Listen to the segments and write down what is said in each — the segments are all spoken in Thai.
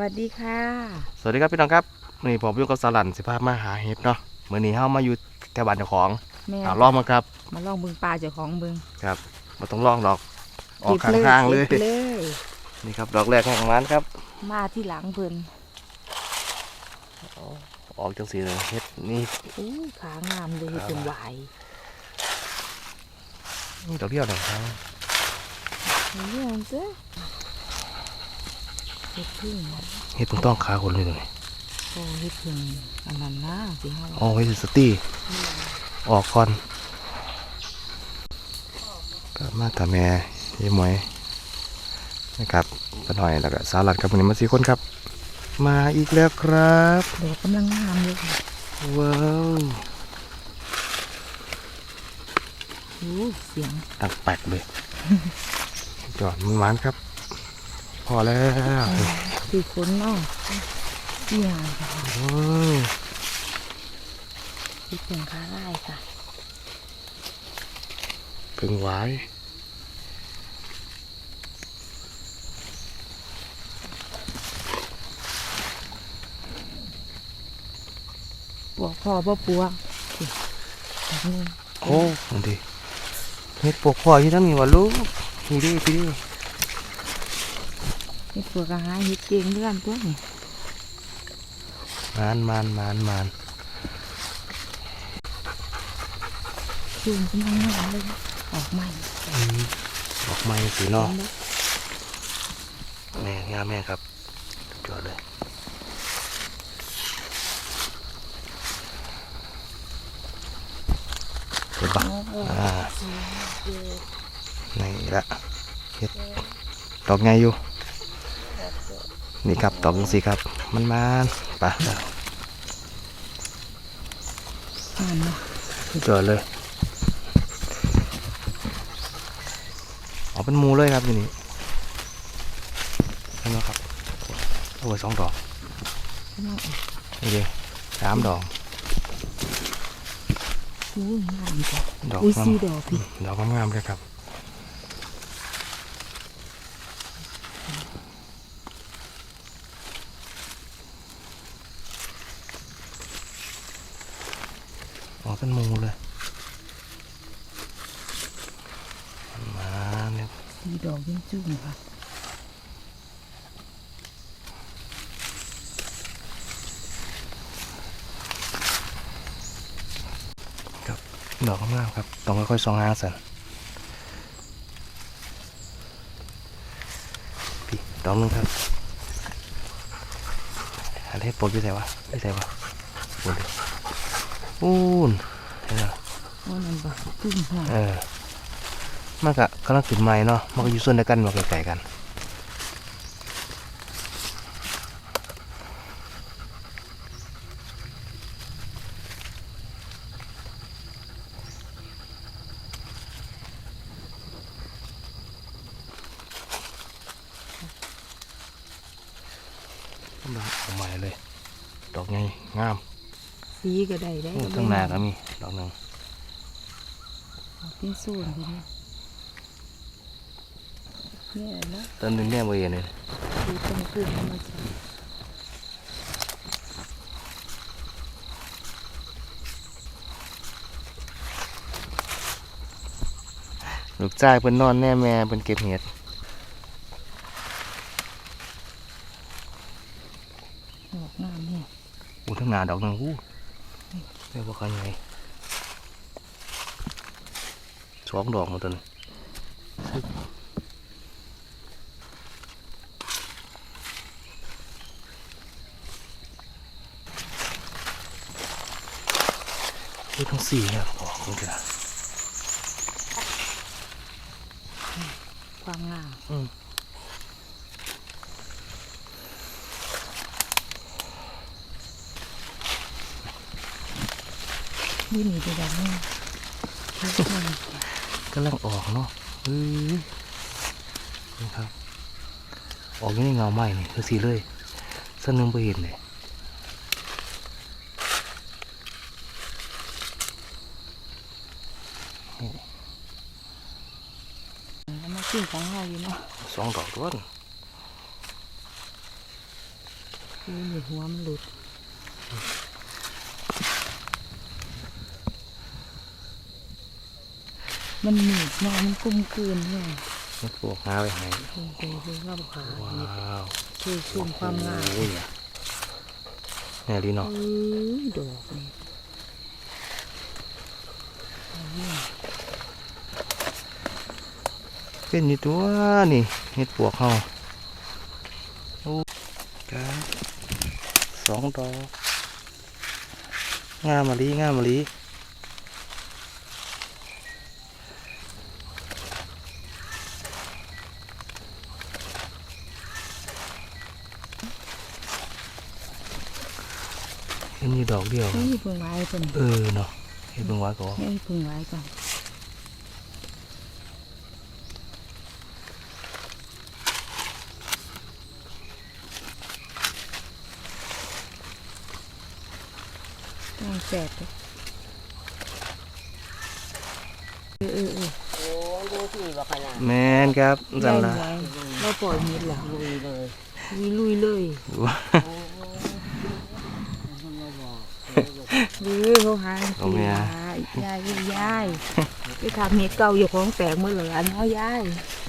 วัสดีค่ะ สวัสดีครับพี่น้องครับวันนี้ผมอยู่กับสลันสิพามาหาเห็ดเนาะเมื่อนี้เฮามาอยู่แถวบ้านเจ้าของแม่อ่าลองมาครับมาลองบึงปลาเจ้าของบึงครับมาต้องลองดอก ออกเก็บข้างๆเลย ก็บเลยนี่ครับดอกแรกของร้านครับ มาที่หลังเพิ่นออกจังสีเลยเห็ดนี่อู้ขางามเลยเห็ดเป็นหวายดอกเดียวดอกครับเรื่องเจ้ เห็ดพึ่งเห็ดเพิ่งต้องขาคนเลยตรงนี้โอ้เห็ดพึ่งอันนั้นนะสิเฮาอ๋อไว้สตี้ออกก่อนก็มาตาแม่ยี่หมวยนะครับป้าหน่อยแล้วก็สาลัดครับวันนี้มาสี่คนครับ มาอีกแล้วครับดอกกำลังงามเลยค่ะว้าวอู้เสียงดังแปลกเลยจอดมันหวานครับ พอแล้วคือคนเนาะที่งานค่ะโอ้ยที่เป็นค้าไร่ค่ะเพึ่งไว้ปวกพ่อบ่ปวกสิแบบนี้โอ้มันดีเฮ็ดปกพ่อที่ทั้งนี้วะลูกนี่ดิพี่ดิ เห็ดปวกก็หาเห็ดเก่งเรื่องตัวนี่มานมานมานมานคืนกำลังงามเลยออกใหม่อืมดอกไม้สีเนอกแม่งามแม่ครับจอดเลยเห็นปะอ่านี่ละเฮ็ดดอกไงอยู่ นี่ครับดอกจังสีครับ มันมานไปแล้วอ่านเนาะจอดเลยอ๋อเป็นหมูเลยครับอยู่นี่เห็นไหมครับเอาไว้สองดอกกำลังออกนี่เลยสามดอกอู้ยงามจ้ะดอกอุ้ยงามสีดอกพี่ดอกงามๆเลยครับอ๋อเป็นหมูเลยมา เนี่ยสีดอกยิ่งจุ่มค่ะดอกงามๆครับ ต้องค่อยๆส่องหางสันพี่ดอกหนึงครับอันนี้ปลดอยู่ไหนวะไม่ใช่วะปลดดิอู้นเห็นไหมโอ้นั่นบ่จุ่มหัวเออ มันก็กำลังขึ้นใหม่เนาะมันก็อยู่ส่วนเดียวกันมาไกลๆกันกำลังออกใหม่เลย ดอกไงงาม สีก็ได้ได้โอ้ทั้งหน้าก็มี ดอกหนึ่งเป็นส่วนทีนี้เนี่ย นะต้นหนึงเนี่ยบริเวณเลยดูตรงขึ้นมาสิลูกชายเพิ่นนอนแน่แม่เพิ่นเก็บเห็ดดอกงามเนี่ยอู้ทั้งหน้าดอกหนึงอู้เรียกว่ากันไงสองดอกมาตัวนึง สี่เนี่ยออกมันจะความงามอืมนี่หนีไปแบบนี้เยอะมากกำลังออกเนาะเฮ้ยนี่ครับ ออกอยู่ในเงาไม้นี่คือสีเลยสันหนึงไปเห็นเลย แล้วมากินของเราอยู่เนาะสองดอกด้วนนี่นี่หัวมันหลุดมันหนีบเนาะมันกลมกลืนเนี่ยเฮ็ดปวกหาไปให้โอ้โหเบิ่งเราขาว้เห็ดาวคือคืนความงามโอ้ยแน่ดีเนาะเอ้ยดอกนี่ เป็นอยู่ตัวนี่เฮ็ดปวกเฮาโอ้กาสองดอกงามมะลิงามมะลิเห็นอยู่ดอกเดียวเฮ้ยเพิ่งไว้เพิ่นเออเนาะเฮ็ดเบิ่งไว้ก่อนเฮ้ยเพิ่งไว้ก่อนต้องแสบเลย เออเออเออโอ้ยดูสิว่าขนาดแม่นครับจังได้ละไหมเราปล่อยมิดแล้วลุยเลยลุยลุยเลยมันไม่บอกลุยเขาหาสิยายยายยายไปทำเม็ดเก่าอยู่ของแตกมือเหลือเนาะยาย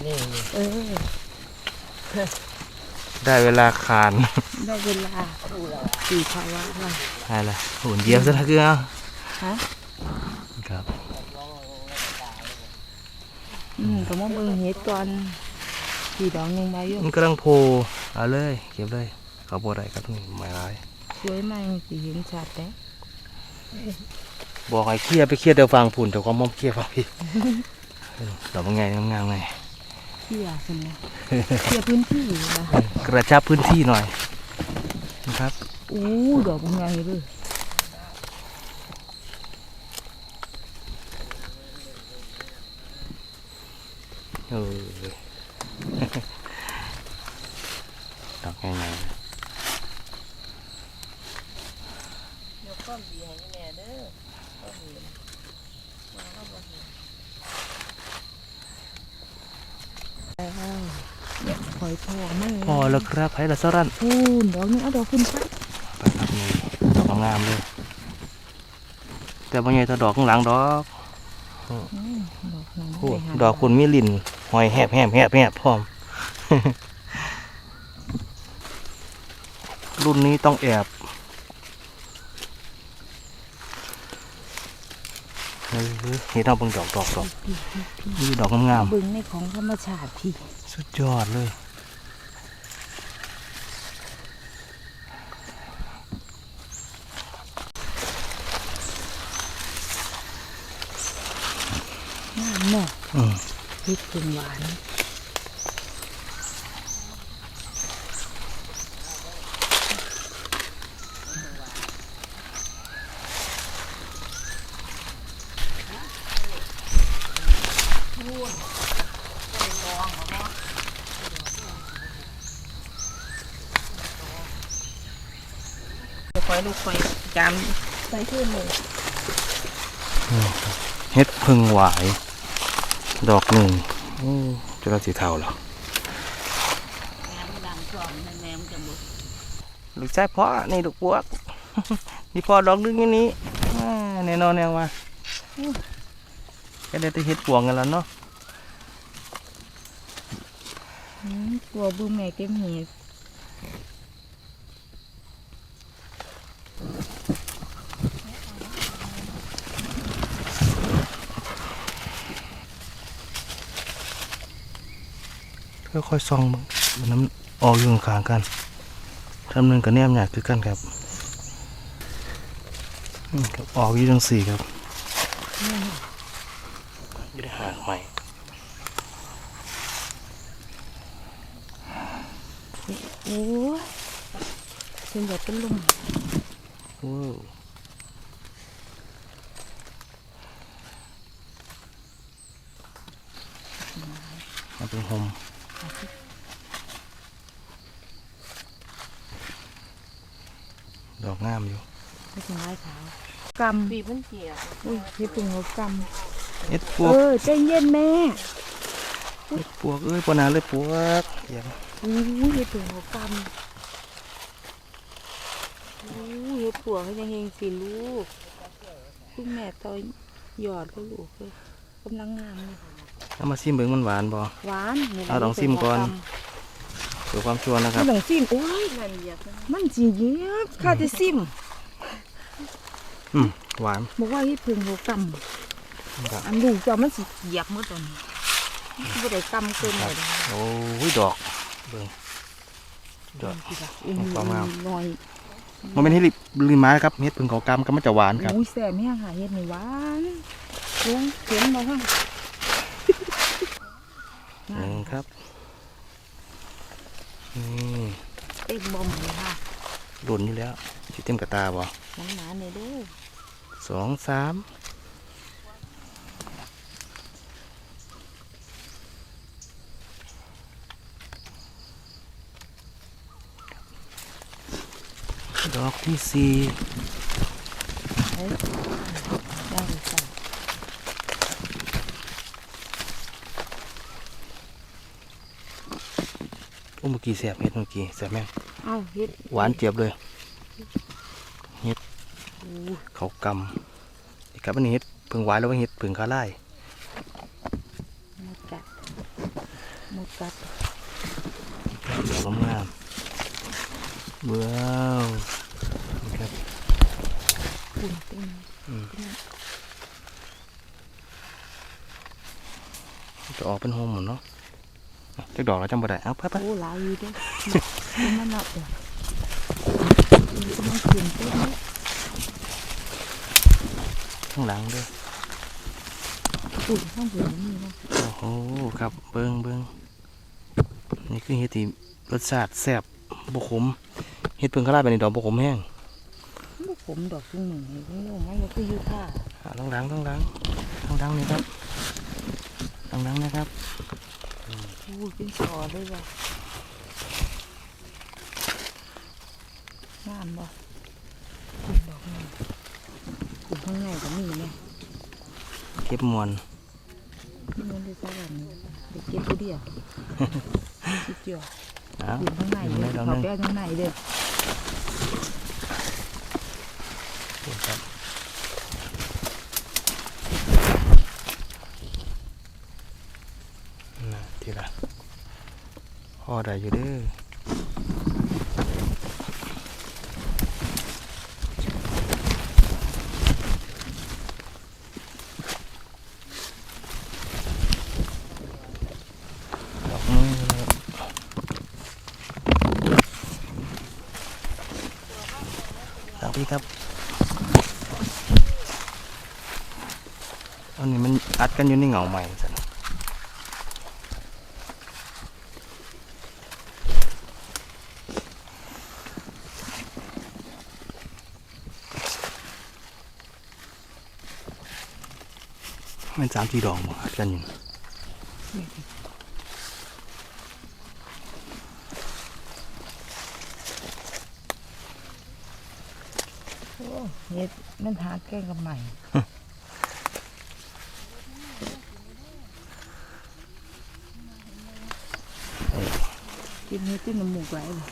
นี่เออได้เวลาคานได้เวลาดูแล้วสีภาวะว่าได้ละหุ่นเหยียบซะนะคือเอาฮะ ครับ อืม ก็มาเบิ่งเห็ดก่อนสีดอกหนึงมาอยู่มันกำลังโผล่เอาเลยเก็บเลยเขาบ่ได้ครับนี่ไม่ร้ายสวยมากสีเห็นชัดแต่บอกให้เคลียร์ไปเคลียร์เดี๋ยวฟังผุ่นเดี๋ยวความมอมเคลียร์ฟังพี่เออดอกมันไงงามๆไงเที่ยใช่ไหมเที่ยพื้นที่นะกระชับพื้นที่หน่อยนะครับอู้ดอกมันใหญ่เลย เออดอกไงยกความดีให้แม่เด้อเนี่ยหอยทองมั่งพอแล้วครับไผ่ละสรันพูนดอกนี้เอาดอกขึ้นไปไปครับนี่ดอกงามๆเลย แต่บางอย่างถ้าดอกข้างหลังดอก อืมดอกนั้นโอ้ไปหาดอกคุณมีลิ่นหอยแหบแหบแหบแหบพร้อม รุ่นนี้ต้องแอบเฮ้ยเห็นเอาเบิ่งดอกดอกดอกนี่ดอกงามเบึงในของธรรมชาติพี่ๆสุดยอดเลย งามเนาะ อืม พริ กถึงหวาน คอยลูกคอยจำใส่ขึ้นเลยเฮ็ดพึ่งหวาย ดอกหนึ่งโอ้ จะเราสีเทาเหรอแม่มันดังสองแม่มันจะหมดลูกชายพ่อนี่ลูกปวกนี่พ่อดอกนึงอย่างนี้อ่าแน่นอนแนวมาก็ได้แต่เฮ็ดปวงกันแล้วเนาะอืมตัวบูแม่เก็บเห็ด ค่อยๆส่องมึงมันน้ำออกอยู่ข้างๆกันทำนึงกับแนมหยาดคือกันครับอืมครับออกอยู่จังสี่ครับอยู่ในหางใหม่โอ้ยเป็นแบบเป็นลมว้าวมาเป็นโฮม ดอกงามอยู่ไม่ถึงไม้ขาวกำปีมันเสียอุ้ยเฮ็ดเป็นหัวกเอ็ดปำวเอกอใจเย็นแม่เอ็ดปวกเอ้ยปวนาเลยปวกอย่างอู้ยเฮ็ดเป็นหัวกปวกให้ยังเฮงสิลูกคุณแม่ต่อยหยอดก็ลูกเลยกำลังงามเลย เอามาซิมเบิ่งมันหวานบ่หวานนี่ล่ะเอาลองซิมก่อนเพื่อความชัวร์นะคมัรับนต้องซิมโอ้ยนั่นเหยียบนะมันสิเหยียบข้าจะซิมอืมหวานบอกว่าให้เพึ่งหัวกครับำอันลูกเจ้ามันสิเหยียบหมดตอนนี้บ่ได้กำเกินเลยโอ้ยดอกเบิ่งดอกอืมความงามน้อยมันเป็นเฮ็ดลิลิมาครับเฮ็ดเพิ่งเขากำก็มันจะหวานครับอุ้ยแซ่บแม่ค่ะเฮ็ดนี่หวานเสียงเสียงบ่ค่ะ หนึ่งครับนี่เต็มบ่มเลยค่ะหล่นอยู่แล้วสิเต็มกระตาบ่หวานๆเลยเด้อสองสามดอกที่สี่ เฮ้ยได้เลยจ้ะ โอ้ เมื่อกี้แสบเฮ็ดเมื่อกี้แสบแม่งเอ้าเฮ็ดหวานเจี๊ยบเลยเฮ็ดอู้เขากำนี่ครับอันนี้เฮ็ดเพิ่งหวานแล้วก็เฮ็ดเพิ่งคาไล่หมดกัดหมดกัดดอกงามๆว้าวนี่ครับปุ่นเต็มอืมจะออกเป็นโฮมหมดเนาะอะ จักดอกเราจำบ่ได้เอาไปไปโอ้หลายอยู่เด้อมันมันนับเด้อมันขึ้นเต็มเลยข้างหลังเด้วยปุ่นข้างบนนี่นะโอ้โหครับเบิ้งเบิ้งนี่คือเฮ็ดที่รสชาติแซ่บบ่ขมเฮ็ดเพิ่งคาไล่ไปในดอกบ่ขมแห้งบ่ขมดอกซุ่มหนึ่งให้คุณโยมมันก็คือยูค่ะอะต้องล้างต้องล้างต้องล้างนี่ครับต้องล้างนะครับ เป็นสอเลยว่ะงามบ่ปุ่นดอกนี่ปุ่นข้างในก็มีไหมเก็บมวนนี่มันได้สักอันนี้เด็กเก็บผู้เดียวสุดยอดอ้าวปุ่นข้างในอยู่เลในยดอกเขานึงไปเอาข้างในเด้อ ครับน่ะทีละพ อได้อยู่เด้อดอกมือนะครับทางพี่ครับ อันนี้มันอัดกันอยู่ในเหงาใหม่น มันสามสี่ดอกบ่อัดกันอยู่โอ้เฮ็ดมันหาแกงกับใหม่กินเฮ็ดที่น้ำมูกไหลเลย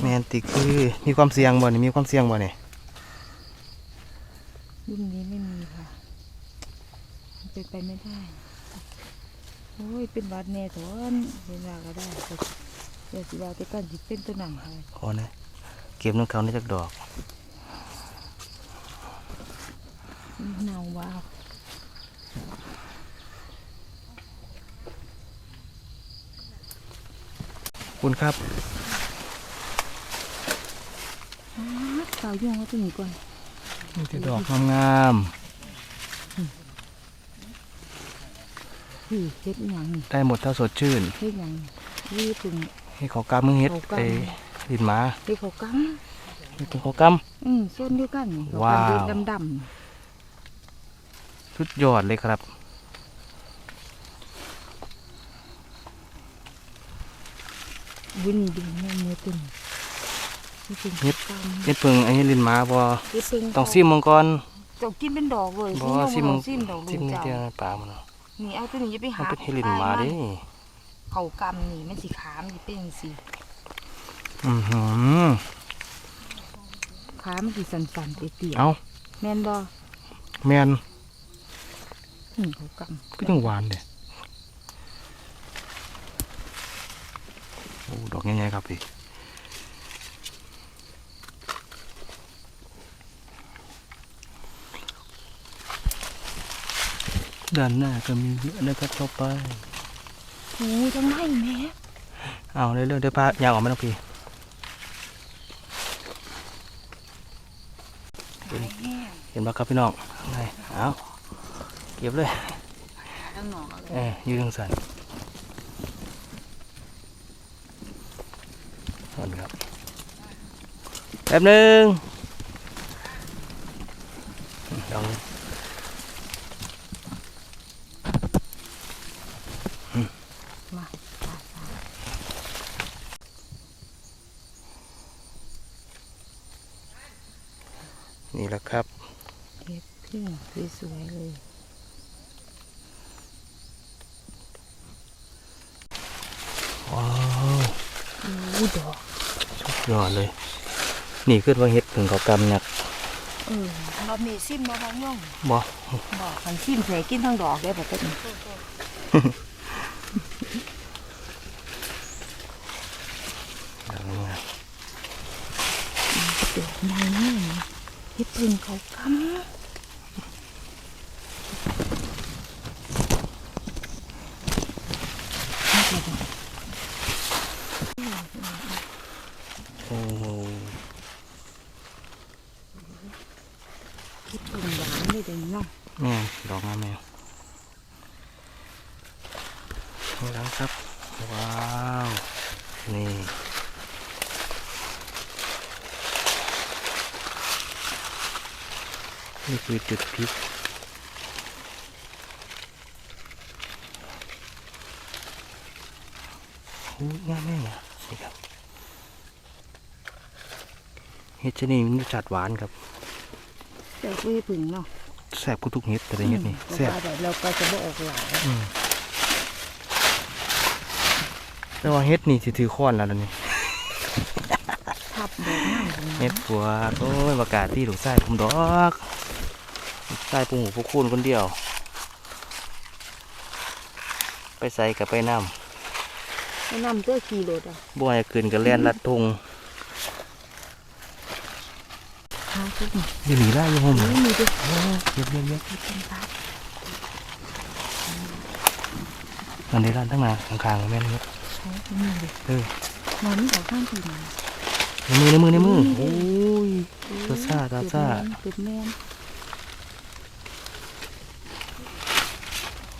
แมนติคือมีความเสี่ยงบ่นี่มีความเสี่ยงบ่นี่รุ่นนี้ไม่มีค่ะมันเป็นไปไม่ได้ โอ้ย เป็นบาดแน่ถอนเป็นว่าก็ได้แต่เดี๋ยวสิว่าแต่กันสิเป็นตัวหนังค่ะขอนะเก็บน้ำเขาในจักดอกเนาว่าคุณครับสาวยุ่งเอาตัวนี้ก่อนมีแต่ดอกงาม พี่เฮ็ดหยังๆได้หมดถ้าสดชื่นเฮ็ดหยังนี่ถึงให้เขากำมึงเฮ็ดเขากำไอ้ดินหมาเฮ็ดเขากังเฮ็ดเป็นเขากอืมส้นเดียวกันเขว้าวกำดำดำสุดยอดเลยครับๆวินดีแม่มือตึงนี่เป็นเฮ็ดกังเฮ็ดเพิ่งไอ้ดินหมาบ่เฮ็ดเพิ่งต้องซิมมังกรเจ้ากินเป็นดอกเลยบ่ซิซิมมมัมังงซิมดอกลูซิมกนี่เจ้าเดียวในป่ามันเนาะ นี่เอาตัวนี้อย่าไปมันหาเป็นเฮ็ดดินหมาเดิเขากำนี่มันสิขามสิเป็นจังซี่อือหือขามันสิสั่นๆเตี้ยเอาๆแม่นบ่แมนอืมเขากำก็ยังหวานเด้โอ้ดอกใหญ่ๆครับพี่ ด้านหน้าก็มีเยอะนะครับเข้าไปโอ้ยจังไดแม่เอาเรื่อยๆเดี๋ยวพายางออกมาน้องพี่หลายแห้งเห็นไหมครับพี่น้องข้างในเอาเก็บเลยข้างนอกเลยเอ้ยยืดทางสันสันครับแป๊บหนึงลอง มาปาดปาด นี่แหละครับ เฮ็ดพึ่ง สวยๆเลย ว้าวโอ้ดอกสุดยอดเลย นี่ขึ้นว่าเฮ็ดถึงเขากำหนักเออเรามีซิมบ่บางย่องบ่บอกคันซิมใส่กินทั้งดอกได้บ่เป็นดังนี้นะเดือดในนี่เฮ็ดพึ่งเขากำ โอ้โห เฮ็ดพึ่งหวานนี่เด้เนาะ แม่นดอกงามแมวข้างหลังครับ ว้าว นี่ นี่คือจุดพลิกโอ้ยงามแม่เนี่ยนี่ครับ เห็ดชนิดนี้มันรสชาติหวานครับแต่ก็เฮ็ดพึ่งเนาะแซ่บกุทุกเห็ดแต่ละเห็ดนี่แซ่บว่าแต่เราก็จะบ่ออกหลายอืมแต่ว่าเฮ็ดนี่สิถือค้อนแล้วล่ะนี่ทับดอกงามจังเฮ็ดปัวโอ้ยประกาศที่ลูกชายผมดอกลูกชายปูหูพวกคุณคนเดียว ไปใส่กับไปน้แนะนำตัวขี่รถอะำบ่ให้ขึ้นกับแล่นลัดทง หาทุกหน่อยอยู่หนีได้อยู่ห้องไม่มีด้วยเย็บเย็บเย็บเป็นพัดมันได้ร้านทั้งหนาข้างๆแม่นเฮ็ดใช้ไม่มีเลยเออนอนนี่ออกข้างทีมาในมือในมือในมือโอ้ยตาซ่าตาซ่าเป็นแม่น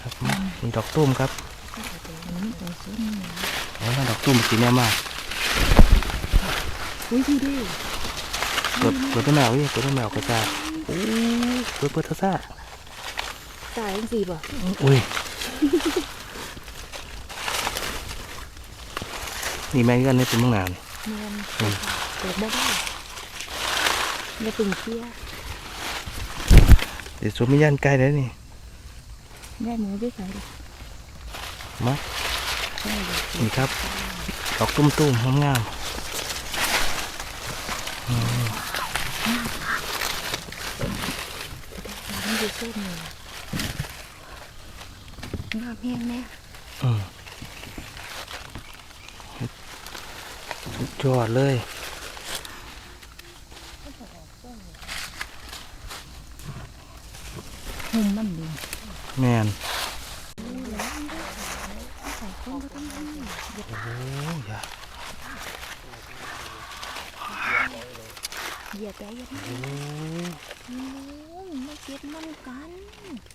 ครับมานี่ดอกตุ้มครับอันนี้ตัวส้มเนี่ยเอาละดอกตุ้มสีแม่มากอุ้ยดูดิ เปิดเปิดต้นแมวอีกเปิดต้นแมวกระจาโอ้ยเปิดเปิดท่าซ่าตายจังสี่ป่ะอุ้ยนี่แม่งกันในเป็นมังนาวนี่แม่นเปิดบ่ได้อย่าตึงเชี่ยเดี๋ยวสวมวิญญาณไกลเลยนี่แม่หมูด้วยใส่มาใช่เลยนี่ครับดอกตุ้มตุ้มๆงามๆ อืมนี่ดูส้มเนี่ยงามแห้งแม่อืมสุดยอดเลยหุ่มมันดีแมนใส่ต้นโอ้ยอย่าเหยียบไปเหยียบโอ้ยมันมาเก็บมันกัน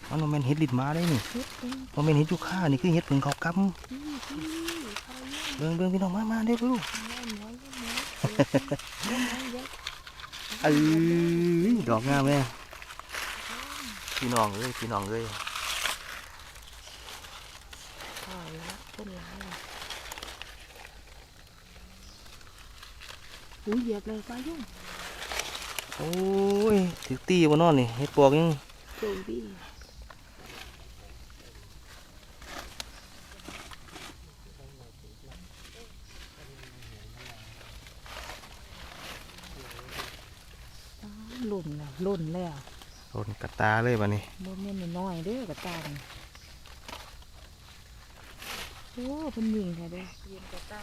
มันบ่แม่นเฮ็ดลิดมาได้นี่เฮ็ดเป็นมันเป็นเฮ็ดยูค่านี่คือเฮ็ดผึ่งเขากที่ที่เขาเลี้ยงำเบิ่งเบิ่งพี่น้องมามาเด้อลูกเลี้ยงหมูเลี้ยงหมูเลี้ยงหมูเลี้ยงเอ้ยดอกงามแม่พี่น้องเอ้ยพี่น้องเอ้ยพ่อแล้วต้นร้ายเลยหูเหยียบเลยปลายุ่ง โอ้ยถึกตีบ่นอนนี่เฮ็ดปวกยังโจมดีหล่นแล้วหล่นแล้วโดนกระตาเลยบัดนี้บ่แม่นน้อยๆเด้อกระตานี่โอ้เพิ่นยิงแท้เด้อยิงกระตา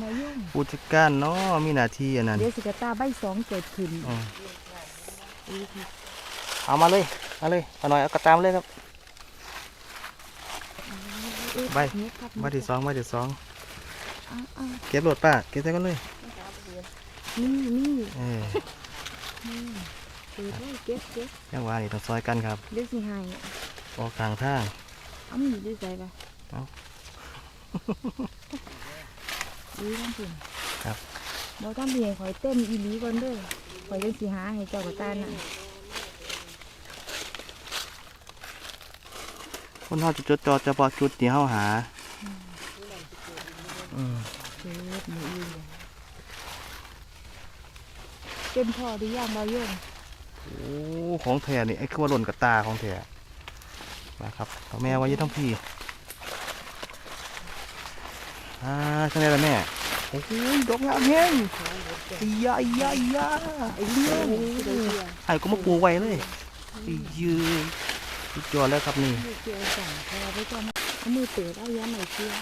มายุ่งผู้จัดการเนาะมีหน้าที่อันนั้นเดี๋ยวสิกระตาใบสองเกิดขึ้นอืมอีกค่ะเอามาเลยมาเลยเอาหน่อยเอากระตามเลยครับ ใบเนี่ยครับมาที่สองมาที่สองอ่าอ่าเก็บรถป้าเก็บใส่กันเลยนี่นี่เออนี่เปิดไว้เก็บเก็บยังว่านี่ต้องซอยกันครับเดี๋ยวสิให้ออกกลางทางเอามีดด้วยใส่ปะเอา ดีทั้งสิ้นครับบ่ต้องเพียงข่อยเต้นอีหลีก่อนเด้อข่อยจังสิหาให้เจ้ากระตาน่ะคนเฮาจะจดจ่อเฉพาะจุดที่เฮาหาอืมเก็บมืออื่นเลยเป็นพอหรือยังบ่โยงโอ้ของแท้นี่ไอ้คือว่าหล่นกระตาของแท้มาครับเอาแม่ไว้อยี่ทั้งพี่ อ่าใช่ไหมล่ะแม่ โอ้ยดอกงามแห้งอียาอียาอียาไอ้เลี้ยงไอ้ก็มาปูไว้เลยอียืนสุดยอดแล้วครับนี่เกี่ยวสั่งพอไปก่อนมือเปิดเอาย้ำหน่อยเชียว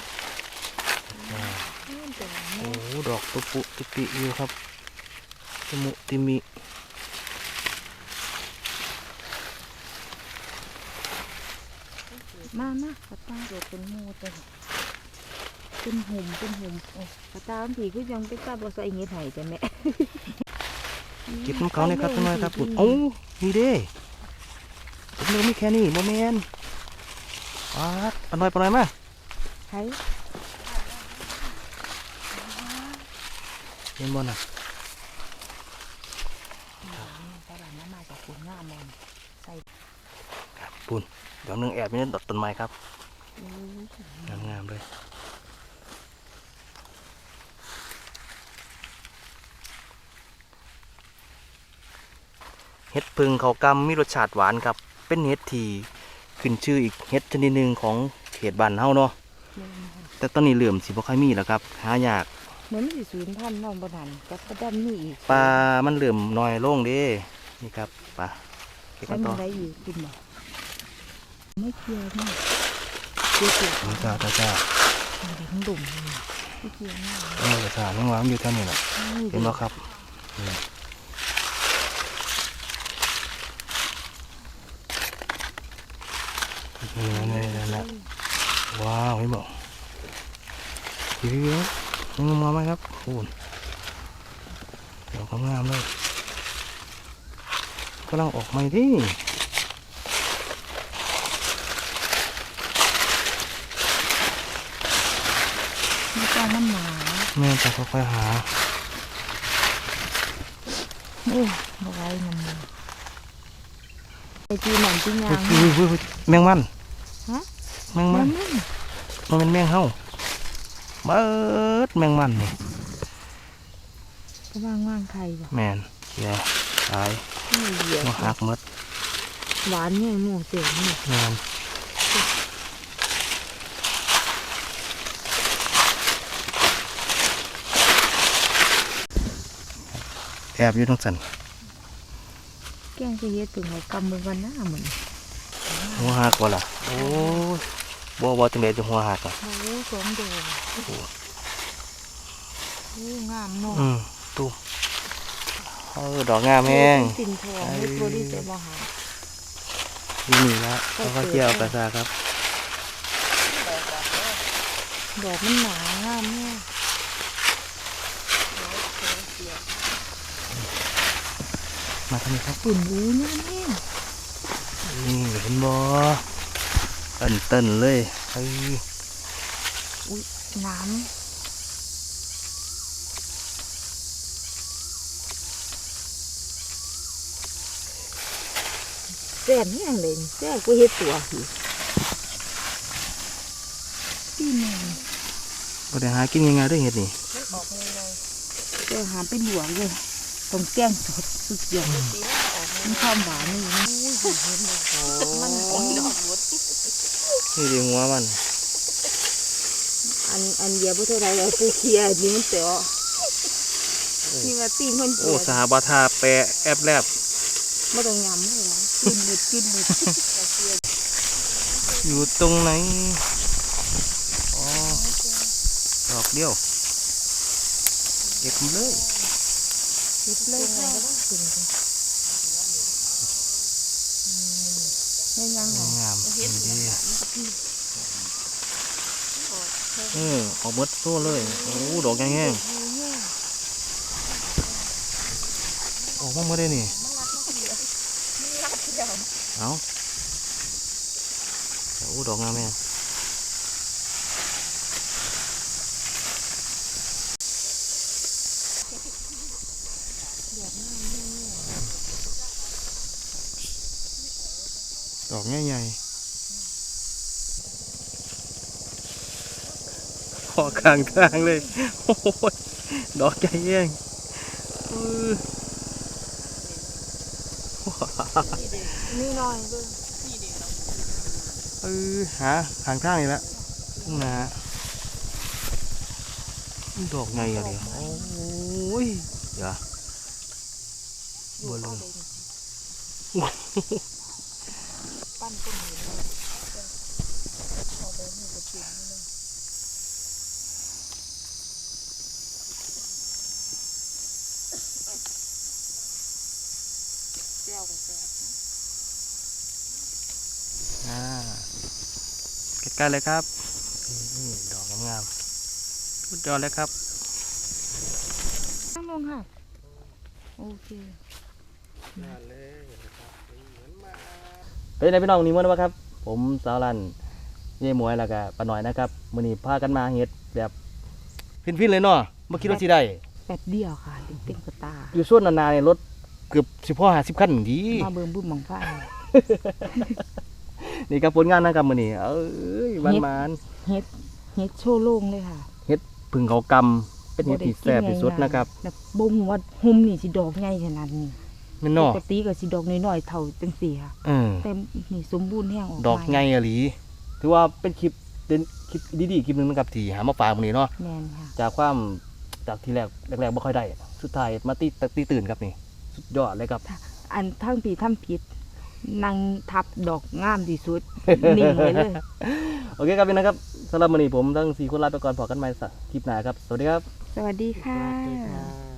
โอ้ดอกตุปุตุปิอยู่ครับติมุติมิมามากกระตาโดดเป็นมูเต็ม เป็นหุ่มเป็นหุ่มโอ้กระตาบางทีก็ยังเป็นตาบอใส่เงี้ยไห้จ้ะแม่เก็บน้ำเขาเนี่ยครับท่านน้อยครับโอ้นี่เด้ผมนึกว่ามีแค่นี้โมเมนปัดปะน้อยปะน้อยมาใช้เห็นบ่น่ะตลาดน้ำมาจากปุ่นงามมันใส่ครับปุ่นเดี๋ยวหนึงแอบอยู่ในดอกต้นไม้ครับ อู้ งามๆเลย เห็ดพึ่งเขากำมีรสชาติหวานครับ เป็นเห็ดที่ขึ้นชื่ออีกเห็ดชนิดหนึ่งของเขตบ้านเฮาเนาะแต่ตอนนี้เหลื่อมสิบ่ค่อยมีแล้วครับ หายากเหมือนสิศูนย์พันน้องบนันกับประดันนี่อีกปลา มันเหลื่อมน้อยลงเด้นี่ครับปลาเก็บใช้กันมัต่นอได้อยู่คุณบอกไม่เกี่ยวนี่เกี่ยวเกี่ยวนี่จ้าจ้าจ้ามันเป็นดุ่มเลยไม่เกี่ยวนี่เออจ้าน้องวางอยู่แถวนี้แหละเห็นบ่ครับนี่นี่นี่นี่ว้าวเห็นบ่เดี๋ยวๆงามๆไหมครับโอ้โหดอกงามๆเลยกำลังออกใหม่ดิไม่ต้องมันหนาแม่จะค่อยๆหาเอ้ยมาไว้มันเลยไอจีหนังจียางเฮ้ยเฮ้ยเฮ้ยแมงมันฮะแมงมัมันนนั่นมันเป็นแมงเห่าเบิดแมงมันนี่ กำลังว่างไข่บ่แมนเสียตายไม่เหยียบมาหักหมดหวานเนี่ยหมูเจ๋งนี่แมนแอบอยู่ทั้งสันแกงจะเย็ดถึงเขากำมือกันหน้าเหมือนหัวหักวะล่ะโอ้ยบ่บ่จังไดจะหัวหักอะโอ้สองดอกโอ้งามเนาะอืม ตุ้มเออดอกงามแห้งสินทองเฮ็ดบริเซมหาที่นี่ละเขาก็เกี่ยวกระซาครับ ดอกมันหนางามเนี่ยมาทางนี้ครับฝุ่นอู้เนี่ยเนี่ยนี่เห็นบ่เต้นเต้นๆเลยเฮ้ยอุ้ยน้ำ ซ่บแห้งเลยแซ่บกูเฮ็ดตัวสิพี่แม่บ่ได้หากินง่ายๆเด้วยเห็ดนี่เจ้าหามไปหลวงเลยตรงแก้งสดสุดยอดมันความหวานนี่มันมันหอมดอกนี่ดีหัวมัน อันอันเดียวบ่เท่าไรเลยปูเคียนี่มันเต๋อนี่ว่าตีนคนโอ้เจียสหบาทาแปรแอบแลบไม่ต้องยำเลยนะ ขึ้นหลุดขึ้นหลุดอยู่ตรงไหนอ๋อดอกเดียวเก็บเลยคิดเลยค่ะไม่ยังหรองามดีเออออกเบิดโซ่เลยโอ้ดอกแง่งๆออกมาเมื่อได้นี่ เอาโอ้ดอกงามแม่ดอกใหญ่ๆพอกลางทางเลย โอ้ยดอกใหญ่เออ นี่หน่อยเบิ่งเออหาทางข้างนี่ละนะดอกไงอะเดี๋ยวโอ้ยเดี๋ยวบัวลงปั้นต้นหินเลยเอาไปนี่ก็กินนี่เลยแก้วกับแก้ว อ่าใกล้ๆเลยครับนี่ดอกงามๆสุดยอดเลยครับนั่งลงค่ะ โอเคเป็นไงพี่น้องนี่มันวะครับ ผมสาวรันเย่หมวยแล้วก็ป้าหน่อยนะครับมื้อนี้พากันมาเฮ็ดแบบฟินๆเลยเนาะบ่คิดว่าสิได้แป๊บเดียวค่ะเต็มๆกระตา อยู่ส่วนนานๆเนี่ยรถเกือบสิพ่อ50คันดีมาเบิ่งบุ้มบังไฟ นี่ครับผลงานนะครับมื้อนี้เอ้ยมันมานเฮ็ดเฮ็ดโชว์โล่งเลยค่ะๆเฮ็ดผึ่งเขากำเป็นเฮ็ดที่แซ่บที่สุดนะครับแบบบ่งว่าหุ่มนี่สิดอกใหญ่ขนาดนี้แม่นเนาะปกติก็สิดอกน้อยๆเท่าจังซี่ค่ะเออแต่นี่สมบูรณ์แห้งออกมาดอกใหญ่อะหลีถือว่าเป็นคลิปเป็นคลิปดีๆคลิปหนึงนะครับที่หามาฝากมื้อนี้เนาะแม่นค่ะจากความจากที่แรกแรกๆบ่ค่อยได้ สุดท้ายมาตีตีตื่นครับนี่ สุดยอดเลยครับ อันทั้งปีทั้งผิด นั่งทับดอกงามที่สุด นิ่งไว้เลย โอเคครับพี่นะครับสำหรับมื้อนี้ผมทั้งสี่คนลาไปก่อนพอกันใหม่สักคลิปหน้าครับ สวัสดีครับ สวัสดีค่ะสวัสดีครับ